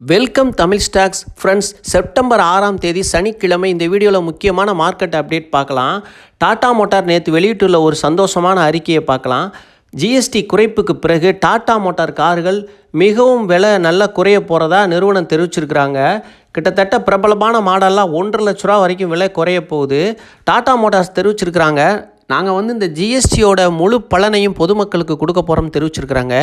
Welcome Tamil stocks friends September ஆறாம் தேதி சனிக்கிழமை இந்த வீடியோவில் முக்கியமான மார்க்கெட் அப்டேட் பார்க்கலாம். டாடா மோட்டார் நேற்று வெளியிட்டுள்ள ஒரு சந்தோஷமான அறிக்கையை பார்க்கலாம். ஜிஎஸ்டி குறைப்புக்கு பிறகு டாடா மோட்டார் கார்கள் மிகவும் விலை நல்லா குறைய போகிறதா நிறுவனம் தெரிவிச்சிருக்கிறாங்க. கிட்டத்தட்ட பிரபலமான மாடல்லாம் ஒன்றரை லட்ச ரூபா வரைக்கும் விலை குறைய போகுது. டாடா மோட்டார்ஸ் தெரிவிச்சிருக்கிறாங்க. நாங்கள் வந்து இந்த ஜிஎஸ்டியோட முழு பலனையும் பொதுமக்களுக்கு கொடுக்க போகிறோம்னு தெரிவிச்சிருக்கிறாங்க.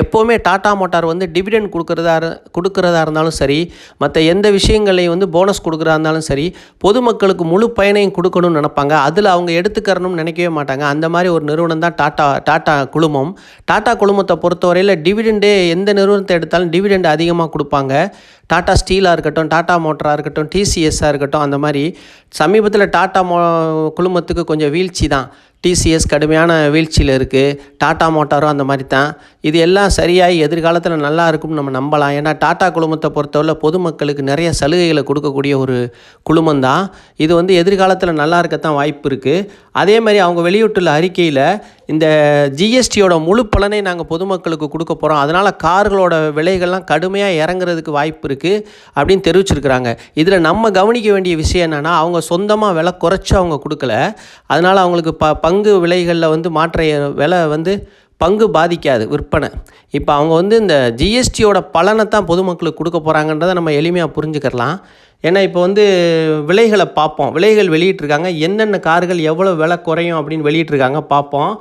எப்போவுமே டாடா மோட்டார் வந்து டிவிடெண்ட் கொடுக்குறதா கொடுக்குறதா இருந்தாலும் சரி மற்ற எந்த விஷயங்களையும் வந்து போனஸ் கொடுக்குறதா இருந்தாலும் சரி பொதுமக்களுக்கு முழு பயனையும் கொடுக்கணும்னு நினைப்பாங்க. அதில் அவங்க எடுத்துக்கறணும்னு நினைக்கவே மாட்டாங்க. அந்த மாதிரி ஒரு நிறுவனம் தான் டாட்டா டாட்டா குழுமம். டாட்டா குழுமத்தை பொறுத்தவரையில் டிவிடெண்டே எந்த நிறுவனத்தை எடுத்தாலும் டிவிடெண்ட் அதிகமாக கொடுப்பாங்க. டாட்டா ஸ்டீலாக இருக்கட்டும் டாட்டா மோட்டராக இருக்கட்டும் டிசிஎஸ்ஸாக இருக்கட்டும் அந்த மாதிரி சமீபத்தில் டாட்டா மோ குழுமத்துக்கு கொஞ்சம் வீழ்ச்சி தான். டிசிஎஸ் கடுமையான வீழ்ச்சியில் இருக்குது டாட்டா மோட்டாரும் அந்த மாதிரி தான். இது எல்லாம் சரியாகி எதிர்காலத்தில் நல்லா இருக்கும்னு நம்ம நம்பலாம். ஏன்னா டாட்டா குழுமத்தை பொறுத்தவரை பொதுமக்களுக்கு நிறைய சலுகைகளை கொடுக்கக்கூடிய ஒரு குழுமம் தான் இது வந்து எதிர்காலத்தில் நல்லா இருக்கத்தான் வாய்ப்பு இருக்குது அதே மாதிரி அவங்க வெளியிட்டுள்ள அறிக்கையில் இந்த ஜிஎஸ்டியோட முழு பலனை நாங்கள் பொதுமக்களுக்கு கொடுக்க போகிறோம் அதனால் கார்களோட விலைகள்லாம் கடுமையாக இறங்குறதுக்கு வாய்ப்பு இருக்குது அப்படின்னு தெரிவிச்சிருக்கிறாங்க. இதில் நம்ம கவனிக்க வேண்டிய விஷயம் என்னென்னா அவங்க சொந்தமாக விலை குறைச்சி அவங்க கொடுக்கல. அதனால் அவங்களுக்கு ப பங்கு விலைகளில் வந்து மாற்ற விலை வந்து பங்கு பாதிக்காது விற்பனை. இப்போ அவங்க வந்து இந்த ஜிஎஸ்டியோட பலனை தான் பொதுமக்களுக்கு கொடுக்க போகிறாங்கன்றதை நம்ம எளிமையாக புரிஞ்சுக்கலாம் ஏன்னா இப்போ வந்து விலைகளை பார்ப்போம். விலைகள் வெளியிட்டிருக்காங்க. என்னென்ன கார்கள் எவ்வளோ விலை குறையும் அப்படின்னு வெளியிட்டிருக்காங்க பார்ப்போம்.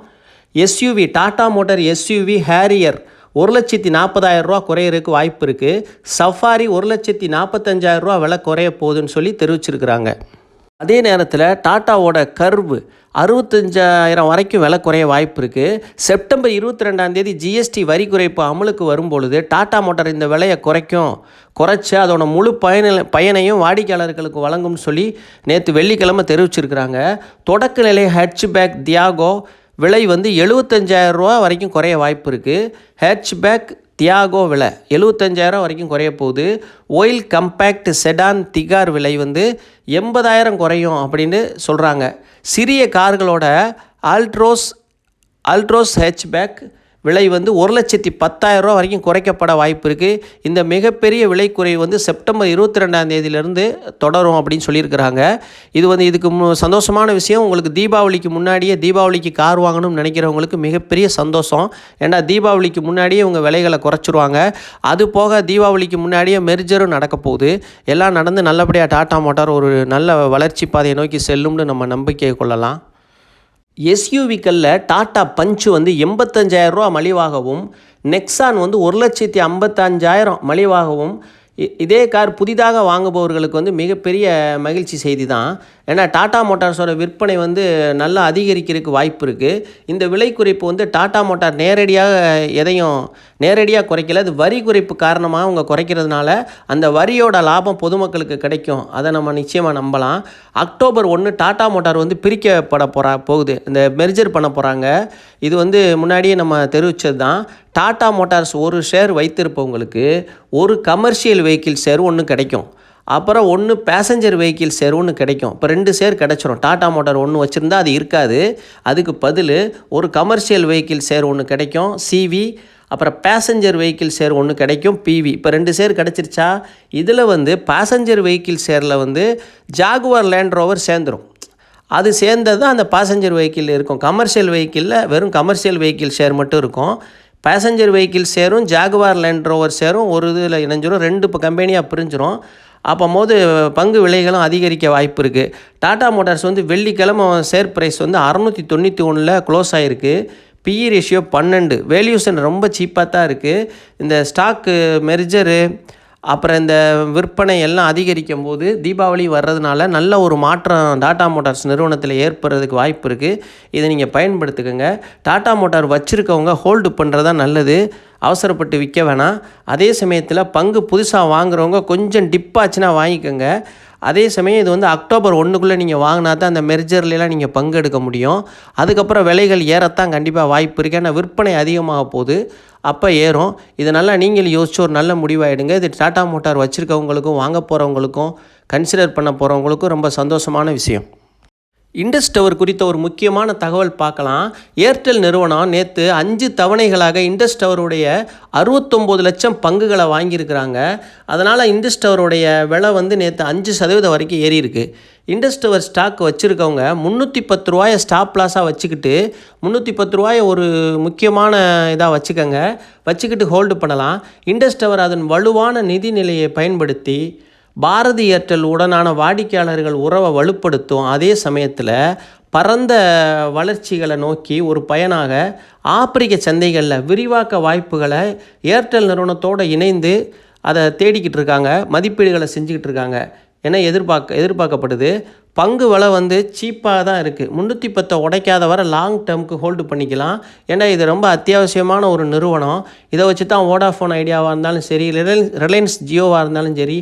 SUV Tata motor SUV Harrier ஒரு லட்சத்தி நாற்பதாயிரம் ரூபா குறையறதுக்கு வாய்ப்பு இருக்குது சஃபாரி ஒரு லட்சத்தி நாற்பத்தஞ்சாயிரம் ரூபா விலை குறைய போகுதுன்னு சொல்லி தெரிவிச்சிருக்கிறாங்க. அதே நேரத்தில் டாட்டாவோட கர்வு அறுபத்தஞ்சாயிரம் வரைக்கும் விலை குறைய வாய்ப்பு இருக்குது செப்டம்பர் இருபத்தி ரெண்டாம் தேதி ஜிஎஸ்டி வரி குறைப்பு அமலுக்கு வரும்பொழுது டாட்டா மோட்டார் இந்த விலையை குறைக்கும். குறைச்சி அதோட முழு பயன பயனையும் வாடிக்கையாளர்களுக்கு வழங்கும்னு சொல்லி நேற்று வெள்ளிக்கிழமை தெரிவிச்சிருக்கிறாங்க. தொடக்க நிலை ஹேட்ச்பேக் தியாகோ விலை வந்து 75000 ரூபா வரைக்கும் குறைய வாய்ப்பு இருக்குது ஹேட்ச்பேக் தியாகோ விலை எழுபத்தஞ்சாயிரம் வரைக்கும் குறைய போகுது. ஒயில் கம்பேக்ட் செடான் திகார் விலை வந்து எண்பதாயிரம் குறையும் அப்படின்னு சொல்கிறாங்க சிறிய கார்களோட ஆல்ட்ரோஸ் அல்ட்ரோஸ் ஹேட்ச்பேக் விலை வந்து ஒரு லட்சத்தி பத்தாயிரம் ரூபா வரைக்கும் குறைக்கப்பட வாய்ப்பு இருக்குது இந்த மிகப்பெரிய விலை குறைவு வந்து செப்டம்பர் இருபத்தி ரெண்டாம் தேதியிலேருந்து தொடரும் அப்படின்னு சொல்லியிருக்கிறாங்க. இது வந்து இதுக்கு மு- சந்தோஷமான விஷயம். உங்களுக்கு தீபாவளிக்கு முன்னாடியே தீபாவளிக்கு கார் வாங்கணும்னு நினைக்கிறவங்களுக்கு மிகப்பெரிய சந்தோஷம். ஏன்னா தீபாவளிக்கு முன்னாடியே உங்கள் விலைகளை குறைச்சிருவாங்க. அது போக தீபாவளிக்கு முன்னாடியே மெர்ஜரும் நடக்க போகுது. எல்லாம் நடந்து நல்லபடியாக டாட்டா மோட்டார் ஒரு நல்ல வளர்ச்சி பாதையை நோக்கி செல்லும்னு நம்ம நம்பிக்கை கொள்ளலாம். எஸ்யூவிக்களில் டாட்டா பஞ்சு வந்து எண்பத்தஞ்சாயிரம் ரூபா மலிவாகவும் நெக்ஸான் வந்து ஒரு லட்சத்தி ஐம்பத்தஞ்சாயிரம் மலிவாகவும் இதே கார் புதிதாக வாங்குபவர்களுக்கு வந்து மிகப்பெரிய மகிழ்ச்சி செய்தி தான் ஏன்னா டாடா மோட்டார்ஸோட விற்பனை வந்து நல்லா அதிகரிக்கிறதுக்கு வாய்ப்பு இருக்குது இந்த விலை குறைப்பு வந்து டாடா மோட்டார் நேரடியாக எதையும் நேரடியாக குறைக்கல. அது வரி குறைப்பு காரணமாக அவங்க குறைக்கிறதுனால அந்த வரியோட லாபம் பொதுமக்களுக்கு கிடைக்கும். அதை நம்ம நிச்சயமாக நம்பலாம். அக்டோபர் ஒன்று டாடா மோட்டார் வந்து பிரிக்கப்பட போகிறா போகுது. இந்த மெர்ஜர் பண்ண போகிறாங்க இது வந்து முன்னாடியே நம்ம தெரிவித்தது தான் டாடா மோட்டார்ஸ் ஒரு ஷேர் வைத்திருப்பவங்களுக்கு ஒரு கமர்ஷியல் வெஹிக்கிள் ஷேர் ஒன்று கிடைக்கும். அப்புறம் ஒன்று பேசஞ்சர் வெஹிக்கிள் ஷேர் ஒன்று கிடைக்கும். இப்போ ரெண்டு ஷேர் கிடச்சிரும். டாடா மோட்டார் ஒன்று வச்சுருந்தா அது இருக்காது. அதுக்கு பதில் ஒரு கமர்ஷியல் வெஹிக்கிள் ஷேர் ஒன்று கிடைக்கும். சிவி அப்புறம் பேசஞ்சர் வெஹிக்கிள் ஷேர் ஒன்று கிடைக்கும். பிவி இப்போ ரெண்டு ஷேர் கிடச்சிருச்சா? இதில் வந்து பேசஞ்சர் வெஹிக்கிள் ஷேரில் வந்து ஜாகுவார் லேண்ட் ரோவர் சேர்ந்துடும் அது சேர்ந்தது தான் அந்த பேசஞ்சர் வெஹிக்கிள் இருக்கும். கமர்ஷியல் வெஹிக்கிளில் வெறும் கமர்ஷியல் வெஹிக்கிள் ஷேர் மட்டும் இருக்கும். பேசஞ்சர் வெஹிக்கிள் சேரும் ஜாகுவார் லேண்ட் ரோவர் சேரும் ஒரு இதில் இணைஞ்சிரும் ரெண்டு இப்போ கம்பெனியாக பிரிஞ்சிரும். அப்போ போது பங்கு விலைகளும் அதிகரிக்க வாய்ப்பு இருக்குது டாடா மோட்டார்ஸ் வந்து வெள்ளிக்கிழமை ஷேர் ப்ரைஸ் வந்து அறநூற்றி தொண்ணூற்றி ஒன்றில் க்ளோஸ் ஆகிருக்கு பிஇ ரேஷியோ பன்னெண்டு. வேல்யூஷன் ரொம்ப சீப்பாக தான் இருக்குது இந்த ஸ்டாக்கு மெர்ஜரு அப்புறம் இந்த விற்பனை எல்லாம் அதிகரிக்கும் போது தீபாவளி வர்றதுனால நல்ல ஒரு மாற்றம் டாட்டா மோட்டார்ஸ் நிறுவனத்தில் ஏற்படுறதுக்கு வாய்ப்பு இருக்குது இதை நீங்கள் பயன்படுத்துக்கோங்க. டாட்டா மோட்டார் வச்சுருக்கவங்க ஹோல்டு பண்ணுறது தான் நல்லது. அவசரப்பட்டு விற்க வேணாம். அதே சமயத்தில் பங்கு புதுசாக வாங்குறவங்க கொஞ்சம் டிப்பாச்சுன்னா வாங்கிக்கோங்க. அதே சமயம் இது வந்து அக்டோபர் ஒன்றுக்குள்ளே நீங்கள் வாங்கினா தான் அந்த மெர்ஜர்லாம் நீங்கள் பங்கெடுக்க முடியும். அதுக்கப்புறம் விலைகள் ஏறத்தான் கண்டிப்பாக வாய்ப்பு இருக்குது ஏன்னா விற்பனை அதிகமாக போகுது. அப்போ ஏறும். இதனால் நீங்கள் யோசிச்சு ஒரு நல்ல முடிவாயிடுங்க. இது டாட்டா மோட்டார் வச்சுருக்கவங்களுக்கும் வாங்க போகிறவங்களுக்கும் கன்சிடர் பண்ண போகிறவங்களுக்கும் ரொம்ப சந்தோஷமான விஷயம். இண்டஸ் டவர் குறித்த ஒரு முக்கியமான தகவல் பார்க்கலாம். ஏர்டெல் நிறுவனம் நேற்று அஞ்சு தவணைகளாக இண்டஸ் டவருடைய அறுபத்தொம்போது லட்சம் பங்குகளை வாங்கியிருக்கிறாங்க. அதனால் இண்டஸ் டவருடைய விலை வந்து நேற்று அஞ்சு சதவீதம் வரைக்கும் ஏறி இருக்கு. இண்டஸ் டவர் ஸ்டாக் வச்சுருக்கவங்க முந்நூற்றி பத்து ரூபாயை ஸ்டாப் லாஸாக வச்சுக்கிட்டு முந்நூற்றி பத்து ரூபாயை ஒரு முக்கியமான இதாக வச்சுக்கோங்க. வச்சுக்கிட்டு ஹோல்டு பண்ணலாம். இண்டஸ் டவர் அதன் வலுவான நிதி நிலையை பயன்படுத்தி பாரதி ஏர்டெல் உடனான வாடிக்கையாளர்கள் உறவை வலுப்படுத்தும் அதே சமயத்தில் பரந்த வளர்ச்சிகளை நோக்கி ஒரு பயனாக ஆப்பிரிக்க சந்தைகளில் விரிவாக்க வாய்ப்புகளை ஏர்டெல் நிறுவனத்தோடு இணைந்து அதை தேடிக்கிட்டு இருக்காங்க மதிப்பீடுகளை செஞ்சுக்கிட்டு இருக்காங்க என எதிர்பார்க்க எதிர்பார்க்கப்படுது. பங்கு விலை வந்து சீப்பாக தான் இருக்குது முந்நூற்றி பத்தை உடைக்காத வரை லாங் டேர்முக்கு ஹோல்டு பண்ணிக்கலாம். ஏன்னா இது ரொம்ப அத்தியாவசியமான ஒரு நிறுவனம். இதை வச்சு தான் வோடாஃபோன் ஐடியாவாக இருந்தாலும் சரி ரிலையன்ஸ் ரிலையன்ஸ் ஜியோவாக இருந்தாலும் சரி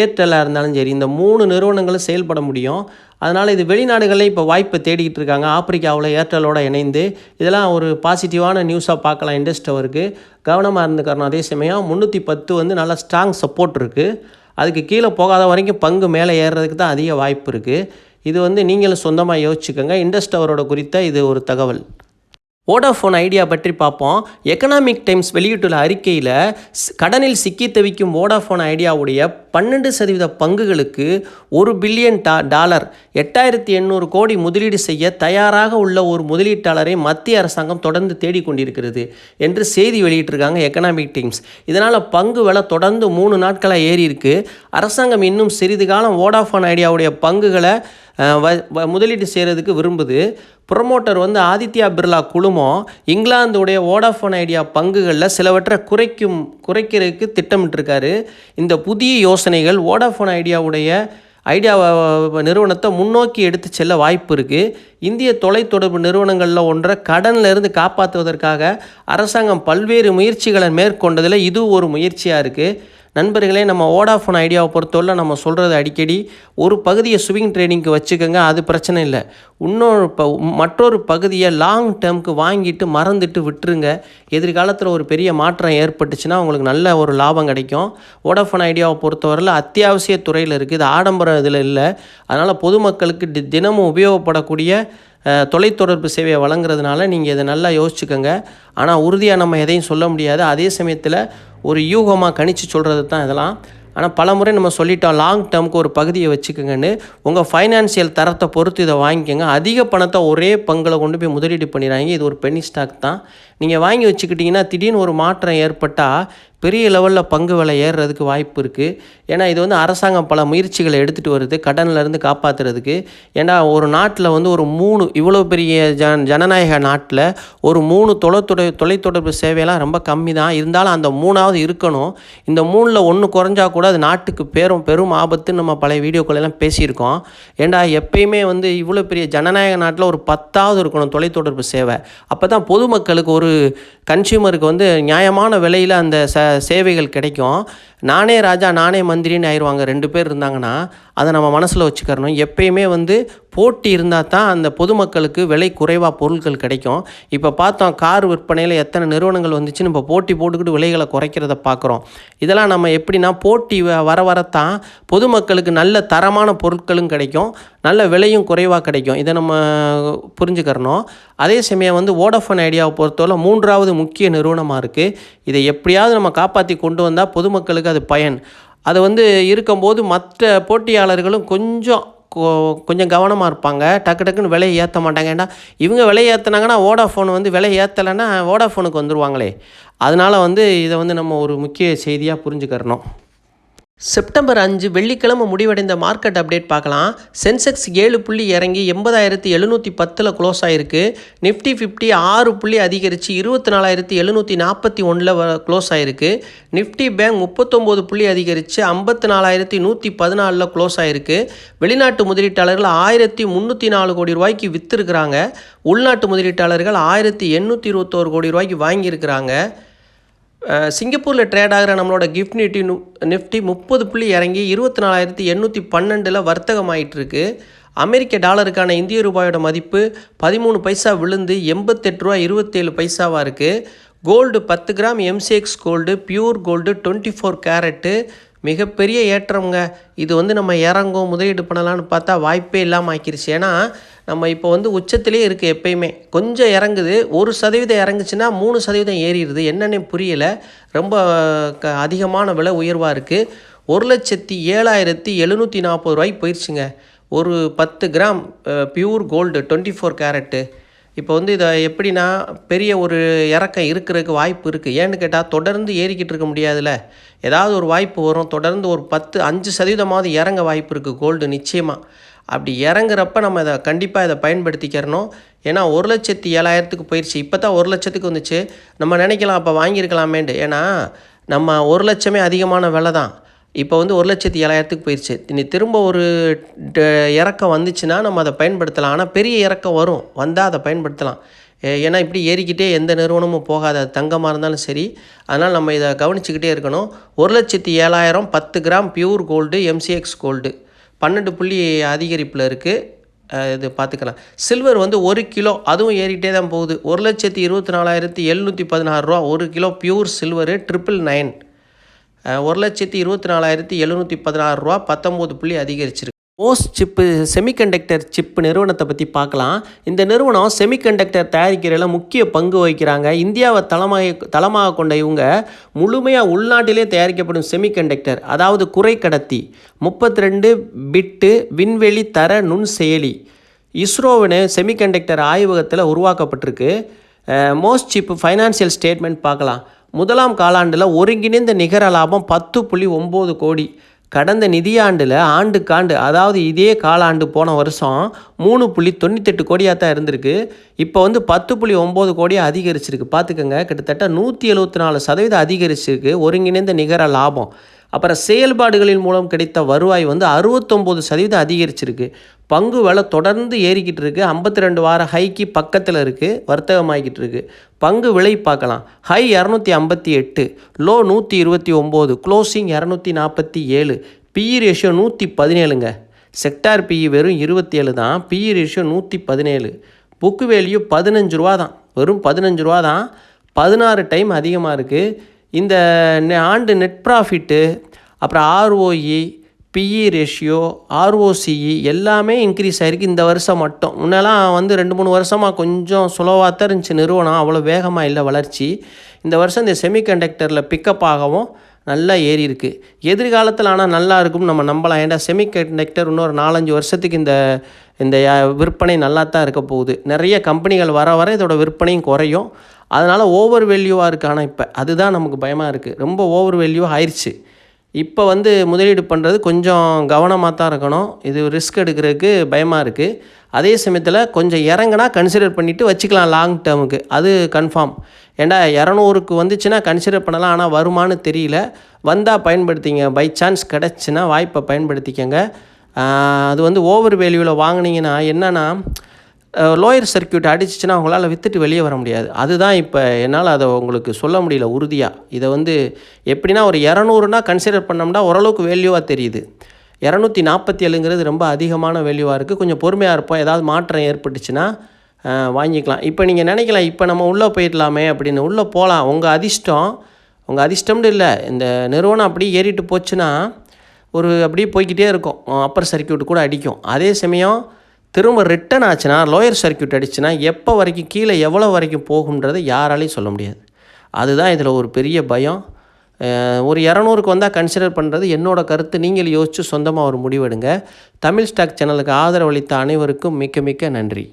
ஏர்டெல்லாக இருந்தாலும் சரி இந்த மூணு நிறுவனங்களும் செயல்பட முடியும். அதனால் இது வெளிநாடுகளில் இப்போ வாய்ப்பை தேடிக்கிட்டு இருக்காங்க. ஆப்பிரிக்காவில் ஏர்டெல்லோட இணைந்து இதெல்லாம் ஒரு பாசிட்டிவான நியூஸாக பார்க்கலாம் இண்டஸ்டவருக்கு கவனமாக இருந்துக்கிறோம் அதே சமயம் முந்நூற்றி பத்து வந்து நல்லா ஸ்ட்ராங் சப்போர்ட் இருக்குது அதுக்கு கீழே போகாத வரைக்கும் பங்கு மேலே ஏறுறதுக்கு தான் அதிக வாய்ப்பு இருக்குது இது வந்து நீங்களும் சொந்தமாக யோசிச்சுக்கோங்க. இண்டஸ்டவரோட குறித்த இது ஒரு தகவல். வோடாஃபோன் ஐடியா பற்றி பார்ப்போம். எக்கனாமிக் டைம்ஸ் வெளியிட்டுள்ள அறிக்கையில் கடனில் சிக்கி தவிக்கும் வோடாஃபோன் ஐடியாவுடைய பன்னெண்டு சதவீத பங்குகளுக்கு ஒரு பில்லியன் டா டாலர் எட்டாயிரத்தி எண்ணூறு கோடி முதலீடு செய்ய தயாராக உள்ள ஒரு முதலீட்டாளரை மத்திய அரசாங்கம் தொடர்ந்து தேடிக்கொண்டிருக்கிறது என்று செய்தி வெளியிட்டிருக்காங்க எக்கனாமிக் டைம்ஸ் இதனால் பங்கு விலை தொடர்ந்து மூணு நாட்களாக ஏறி இருக்கு. அரசாங்கம் இன்னும் சிறிது காலம் வோடாஃபோன் ஐடியாவுடைய பங்குகளை முதலீடு செய்கிறதுக்கு விரும்புது. ப்ரொமோட்டர் வந்து ஆதித்யா பிர்லா குழுமம் இங்கிலாந்துடைய வோடாஃபோன் ஐடியா பங்குகளில் சிலவற்றை குறைக்கும் குறைக்கிறதுக்கு திட்டமிட்டிருக்காரு. இந்த புதிய யோசனைகள் வோடாஃபோன் ஐடியாவுடைய ஐடியா நிறுவனத்தை முன்னோக்கி எடுத்து செல்ல வாய்ப்பு இருக்குது இந்திய தொலைத்தொடர்பு நிறுவனங்களில் ஒன்றை கடனில் இருந்து காப்பாற்றுவதற்காக அரசாங்கம் பல்வேறு முயற்சிகளை மேற்கொண்டதில் இது ஒரு முயற்சியாக இருக்குது நண்பர்களே நம்ம வோடாஃபோன் ஐடியாவை பொறுத்தவரை நம்ம சொல்கிறது அடிக்கடி ஒரு பகுதியை ஸ்விங் ட்ரேடிங்க்கு வச்சுக்கோங்க அது பிரச்சனை இல்லை. இன்னொரு ப மற்றொரு பகுதியை லாங் டேர்முக்கு வாங்கிட்டு மறந்துட்டு விட்டுருங்க. எதிர்காலத்தில் ஒரு பெரிய மாற்றம் ஏற்பட்டுச்சுன்னா உங்களுக்கு நல்ல ஒரு லாபம் கிடைக்கும். வோடாஃபோன் ஐடியாவை பொறுத்தவரையில் அத்தியாவசிய துறையில் இருக்குது இது ஆடம்பரம் இதில் இல்லை. அதனால் பொதுமக்களுக்கு தினமும் உபயோகப்படக்கூடிய தொலைத்தொடர்பு சேவையை வழங்குறதுனால நீங்கள் இதை நல்லா யோசிச்சுக்கோங்க. ஆனால் உறுதியாக நம்ம எதையும் சொல்ல முடியாது. அதே சமயத்தில் ஒரு யூகமாக கணிச்சு சொல்கிறது தான் இதெல்லாம். ஆனால் பல முறை நம்ம சொல்லிட்டோம் லாங் டேர்முக்கு ஒரு பகுதியை வச்சுக்கோங்கன்னு. உங்கள் ஃபைனான்சியல் தரத்தை பொறுத்து இதை வாங்கிக்கோங்க. அதிக பணத்தை ஒரே பங்கில் கொண்டு போய் முதலீடு பண்ணிடுறாங்க இது ஒரு பெனி ஸ்டாக் தான். நீங்கள் வாங்கி வச்சுக்கிட்டிங்கன்னா திடீர்னு ஒரு மாற்றம் ஏற்பட்டால் பெரிய லெவலில் பங்கு விலை ஏறுறதுக்கு வாய்ப்பு இருக்குது ஏன்னா இது வந்து அரசாங்கம் பல முயற்சிகளை எடுத்துகிட்டு வருது கடன்லேருந்து காப்பாற்றுறதுக்கு ஏன்னா ஒரு நாட்டில் வந்து ஒரு மூணு இவ்வளோ பெரிய ஜன ஜனநாயக நாட்டில் ஒரு மூணு தொலைத்தொடர் தொலைத்தொடர்பு சேவையெல்லாம் ரொம்ப கம்மி தான் இருந்தாலும் அந்த மூணாவது இருக்கணும். இந்த மூணில் ஒன்று குறைஞ்சா கூட அது நாட்டுக்கு பெரும் பெரும் ஆபத்துன்னு நம்ம பழைய வீடியோக்களெல்லாம் பேசியிருக்கோம். ஏன்டா எப்பயுமே வந்து இவ்வளோ பெரிய ஜனநாயக நாட்டில் ஒரு பத்தாவது இருக்கணும் தொலைத்தொடர்பு சேவை. அப்போ தான் பொதுமக்களுக்கு ஒரு கன்சியூமருக்கு வந்து நியாயமான விலையில் அந்த ச சேவைகள் கிடைக்கும். நானே ராஜா நானே மந்திரின்னு ஆயிடுவாங்க ரெண்டு பேர் இருந்தாங்கன்னா அதை நம்ம மனசில் வச்சுக்கிறணும். எப்பயுமே வந்து போட்டி இருந்தால் தான் அந்த பொதுமக்களுக்கு விலை குறைவாக பொருட்கள் கிடைக்கும். இப்போ பார்த்தோம் கார் விற்பனையில் எத்தனை நிறுவனங்கள் வந்துச்சுன்னு இப்போ போட்டி போட்டுக்கிட்டு விலைகளை குறைக்கிறத பார்க்குறோம் இதெல்லாம் நம்ம எப்படின்னா போட்டி வ- வர வரத்தான் பொதுமக்களுக்கு நல்ல தரமான பொருட்களும் கிடைக்கும். நல்ல விலையும் குறைவாக கிடைக்கும். இதை நம்ம புரிஞ்சுக்கிறணும். அதே சமயம் வந்து வோடாஃபோன் ஐடியாவை பொறுத்தவரை மூன்றாவது முக்கிய நிறுவனமாக இருக்குது இதை எப்படியாவது நம்ம காப்பாற்றி கொண்டு வந்தால் பொதுமக்களுக்கு அது பயன். அது வந்து இருக்கும்போது மற்ற போட்டியாளர்களும் கொஞ்சம் கொ- கொஞ்சம் கவனமாக இருப்பாங்க. டக்கு டக்குன்னு விலையை ஏற்ற மாட்டாங்க. ஏன்னா இவங்க விலையை ஏற்றினாங்கன்னா வோடாஃபோன் வந்து விலை ஏற்றலைன்னா வோடாஃபோனுக்கு வந்துருவாங்களே. அதனால் வந்து இதை வந்து நம்ம ஒரு முக்கிய செய்தியாக புரிஞ்சுக்கிறணும். செப்டம்பர் அஞ்சு வெள்ளிக்கிழமை முடிவடைந்த மார்க்கெட் அப்டேட் பார்க்கலாம். சென்செக்ஸ் ஏழு புள்ளி இறங்கி எண்பதாயிரத்தி எழுநூற்றி பத்தில் க்ளோஸ் ஆயிருக்கு. நிஃப்டி ஃபிஃப்டி ஆறு புள்ளி அதிகரித்து இருபத்தி நாலாயிரத்தி எழுநூற்றி நாற்பத்தி ஒன்றில் க்ளோஸ் ஆயிருக்கு. நிஃப்டி பேங்க் முப்பத்தொம்போது புள்ளி அதிகரித்து ஐம்பத்தி நாலாயிரத்தி நூற்றி பதினாலில் க்ளோஸ் ஆயிருக்கு. வெளிநாட்டு முதலீட்டாளர்கள் ஆயிரத்தி முந்நூற்றி நாலு கோடி ரூபாய்க்கு விற்றுருக்குறாங்க உள்நாட்டு முதலீட்டாளர்கள் ஆயிரத்தி எண்ணூற்றி இருபத்தோரு கோடி ரூபாய்க்கு வாங்கியிருக்கிறாங்க. சிங்கப்பூரில் ட்ரேட் ஆகிற நம்மளோட கிஃப்ட் நிஃப்டி நிஃப்டி முப்பது புள்ளி இறங்கி இருபத்தி நாலாயிரத்தி எண்ணூற்றி பன்னெண்டில் வர்த்தகமாயிட்டு இருக்கு அமெரிக்க டாலருக்கான இந்திய ரூபாயோட மதிப்பு பதிமூணு பைசா விழுந்து எண்பத்தெட்டு ரூபா இருபத்தேழு பைசாவாக இருக்குது கோல்டு பத்து gram MCX gold pure gold twenty four carat. மிகப்பெரிய ஏற்றம்ங்க. இது வந்து நம்ம இறங்கும் முதலீடு பண்ணலாம்னு பார்த்தா வாய்ப்பே இல்லாமல் ஆக்கிருச்சு. ஏன்னா நம்ம இப்போ வந்து உச்சத்திலே இருக்குது எப்பயுமே. கொஞ்சம் இறங்குது. ஒரு சதவீதம் இறங்குச்சுன்னா மூணு சதவீதம் ஏறிடுது. என்னென்ன புரியலை. ரொம்ப க அதிகமான விலை உயர்வாக இருக்குது ஒரு லட்சத்தி ஏழாயிரத்தி எழுநூற்றி நாற்பது ரூபாய்க்கு போயிடுச்சுங்க ஒரு பத்து gram pure gold twenty four carat இப்போ வந்து இதை எப்படின்னா பெரிய ஒரு இறக்கம் இருக்கிறதுக்கு வாய்ப்பு இருக்குது ஏன்னு கேட்டால் தொடர்ந்து ஏறிக்கிட்டு இருக்க முடியாதுல்ல. ஏதாவது ஒரு வாய்ப்பு வரும். தொடர்ந்து ஒரு பத்து அஞ்சு சதவீதமாவது இறங்க வாய்ப்பு இருக்குது கோல்டு நிச்சயமாக அப்படி இறங்குறப்ப நம்ம இதை கண்டிப்பாக இதை பயன்படுத்திக்கிறணும். ஏன்னா ஒரு லட்சத்தி ஏழாயிரத்துக்கு போயிடுச்சு இப்போ தான் ஒரு லட்சத்துக்கு வந்துச்சு. நம்ம நினைக்கலாம் அப்போ வாங்கியிருக்கலாமேண்டு ஏன்னா நம்ம ஒரு லட்சமே அதிகமான விலை தான். இப்போ வந்து ஒரு லட்சத்தி ஏழாயிரத்துக்கு போயிடுச்சு இனி திரும்ப ஒரு ட- இறக்கம் வந்துச்சுன்னா நம்ம அதை பயன்படுத்தலாம். ஆனால் பெரிய இறக்கம் வரும். வந்தால் அதை பயன்படுத்தலாம். ஏ- ஏன்னா இப்படி ஏறிக்கிட்டே எந்த நிறுவனமும் போகாது. அது தங்கமாக இருந்தாலும் சரி. அதனால் நம்ம இதை கவனிச்சுக்கிட்டே இருக்கணும். ஒரு லட்சத்தி ஏழாயிரம் பத்து gram pure gold MCX gold. பன்னெண்டு புள்ளி அதிகரிப்பில் இருக்குது இது பார்த்துக்கலாம். சில்வர் வந்து ஒரு கிலோ அதுவும் ஏறிட்டே தான் போகுது. ஒரு லட்சத்தி இருபத்தி நாலாயிரத்தி எழுநூற்றி பதினாறு ரூபா ஒரு kilo pure silver triple nine. ஒரு லட்சத்தி இருபத்தி நாலாயிரத்தி எழுநூற்றி பதினாறு ரூபா பத்தொம்போது புள்ளி அதிகரிச்சிருக்கு. மோஸ் சிப்பு செமிகண்டக்டர் சிப் நிறுவனத்தை பற்றி பார்க்கலாம். இந்த நிறுவனம் செமிகண்டக்டர் தயாரிக்கிறதில் முக்கிய பங்கு வகிக்கிறாங்க. இந்தியாவை தளமாக தளமாக கொண்ட இவங்க முழுமையாக உள்நாட்டிலே தயாரிக்கப்படும் செமிகண்டக்டர் அதாவது குறைக்கடத்தி முப்பத்தி ரெண்டு பிட்டு விண்வெளி தர நுண் செயலி இஸ்ரோவின் செமிகண்டக்டர் ஆய்வகத்தில் உருவாக்கப்பட்டிருக்கு. மோஸ்ட் சிப் ஃபைனான்சியல் ஸ்டேட்மெண்ட் பார்க்கலாம். முதலாம் காலாண்டில் ஒருங்கிணைந்த நிகர லாபம் பத்து புள்ளி ஒம்பது கோடி. கடந்த நிதியாண்டில் ஆண்டுக்காண்டு அதாவது இதே காலாண்டு போன வருஷம் மூணு புள்ளி தொண்ணூத்தெட்டு கோடியாக தான் இருந்திருக்கு. இப்போ வந்து பத்து புள்ளி ஒம்பது கோடியாக அதிகரிச்சிருக்கு. பார்த்துக்கோங்க கிட்டத்தட்ட நூற்றி எழுபத்தி நாலு சதவீதம் அதிகரிச்சிருக்கு. ஒருங்கிணைந்த நிகர லாபம். அப்புறம் செயல்பாடுகளின் மூலம் கிடைத்த வருவாய் வந்து அறுபத்தொம்போது சதவீதம் அதிகரிச்சிருக்கு. பங்கு விலை தொடர்ந்து ஏறிக்கிட்டு இருக்குது ஐம்பத்தி ரெண்டு வார ஹைக்கு பக்கத்தில் இருக்குது வர்த்தகமாகிக்கிட்டு இருக்கு பங்கு விலை பார்க்கலாம். ஹை இரநூத்தி ஐம்பத்தி எட்டு லோ நூற்றி இருபத்தி ஒம்பது க்ளோசிங் இரநூத்தி நாற்பத்தி ஏழு. பிஇ ரேஷியோ நூற்றி பதினேழுங்க. செக்டார் பிஇ வெறும் இருபத்தி ஏழு தான். பிஇ ரேஷியோ நூற்றி பதினேழு. புக்கு வேல்யூ பதினஞ்சு ரூபா தான். வெறும் பதினஞ்சு ரூபா தான். பதினாறு டைம் அதிகமாக இருக்குது இந்த நெ- ஆண்டு நெட் ப்ராஃபிட்டு அப்புறம் ஆர்ஓஇ பிஇ ரேஷியோ ஆர்ஓசிஇ எல்லாமே இன்க்ரீஸ் ஆகிருக்கு இந்த வருஷம் மட்டும். முன்னெல்லாம் வந்து ரெண்டு மூணு வருஷமாக கொஞ்சம் சுலவாக தான் இருந்துச்சு நிறுவனம். அவ்வளோ வேகமாக இல்லை வளர்ச்சி. இந்த வருஷம் இந்த செமிகண்டக்டரில் பிக்கப் ஆகவும் நல்லா ஏறி இருக்குது எதிர்காலத்தில் ஆனால் நல்லா இருக்கும் நம்ம நம்பலாம். ஏன்டா செமிகண்டக்டர் இன்னொரு நாலஞ்சு வருஷத்துக்கு இந்த இந்த யா- விற்பனை நல்லா தான் இருக்க போகுது. நிறைய கம்பெனிகள் வர வர இதோட விற்பனையும் குறையும். அதனால் ஓவர் வேல்யூவாக இருக்கு. ஆனால் இப்போ அதுதான் நமக்கு பயமாக இருக்குது ரொம்ப ஓவர் வேல்யூ ஆயிடுச்சு இப்போ வந்து முதலீடு பண்ணுறது கொஞ்சம் கவனமாக தான் இருக்கணும். இது ரிஸ்க் எடுக்கிறதுக்கு பயமாக இருக்குது அதே சமயத்தில் கொஞ்சம் இறங்குனா கன்சிடர் பண்ணிவிட்டு வச்சுக்கலாம் லாங் டேர்முக்கு அது கன்ஃபார்ம் ஏண்டா இரநூறுக்கு வந்துச்சுன்னா கன்சிடர் பண்ணலாம். ஆனால் வருமானு தெரியல. வந்தால் பயன்படுத்திங்க. பை சான்ஸ் கிடச்சின்னா வாய்ப்பை பயன்படுத்திக்கங்க. அது வந்து ஓவர் வேல்யூவில் வாங்குனீங்கன்னா என்னென்னா லோயர் சர்க்கியூட் அடிச்சிச்சுன்னா அவங்களால விற்றுட்டு வெளியே வர முடியாது. அதுதான் இப்போ என்னால் அதை உங்களுக்கு சொல்ல முடியல உறுதியாக இதை வந்து எப்படின்னா ஒரு இரநூறுனா கன்சிடர் பண்ணோம்னா ஓரளவுக்கு வேல்யூவாக தெரியுது. இரநூத்தி நாற்பத்தி ஏழுங்கிறது ரொம்ப அதிகமான வேல்யூவாக இருக்குது கொஞ்சம் பொறுமையாக இருப்போம். ஏதாவது மாற்றம் ஏற்பட்டுச்சுன்னா வாங்கிக்கலாம். இப்போ நீங்கள் நினைக்கலாம் இப்போ நம்ம உள்ளே போயிடலாமே அப்படின்னு. உள்ளே போகலாம் உங்கள் அதிர்ஷ்டம் உங்கள் அதிர்ஷ்டம்னு இல்லை. இந்த நிறுவனம் அப்படியே ஏறிட்டு போச்சுன்னா ஒரு அப்படியே போய்க்கிட்டே இருக்கும். அப்பர் சர்க்கியூட் கூட அடிக்கும். அதே சமயம் திரும்ப ரிட்டன் ஆச்சுன்னா லோயர் சர்க்கியூட் அடிச்சுன்னா எப்போ வரைக்கும் கீழே எவ்வளோ வரைக்கும் போகுன்றதை யாராலையும் சொல்ல முடியாது. அதுதான் இதில் ஒரு பெரிய பயம். ஒரு இரநூறுக்கு வந்தால் கன்சிடர் பண்ணுறது என்னோட கருத்து. நீங்கள் யோசித்து சொந்தமாக ஒரு முடிவெடுங்க. தமிழ் ஸ்டாக் சேனலுக்கு ஆதரவளித்த அனைவருக்கும் மிக்க மிக்க நன்றி.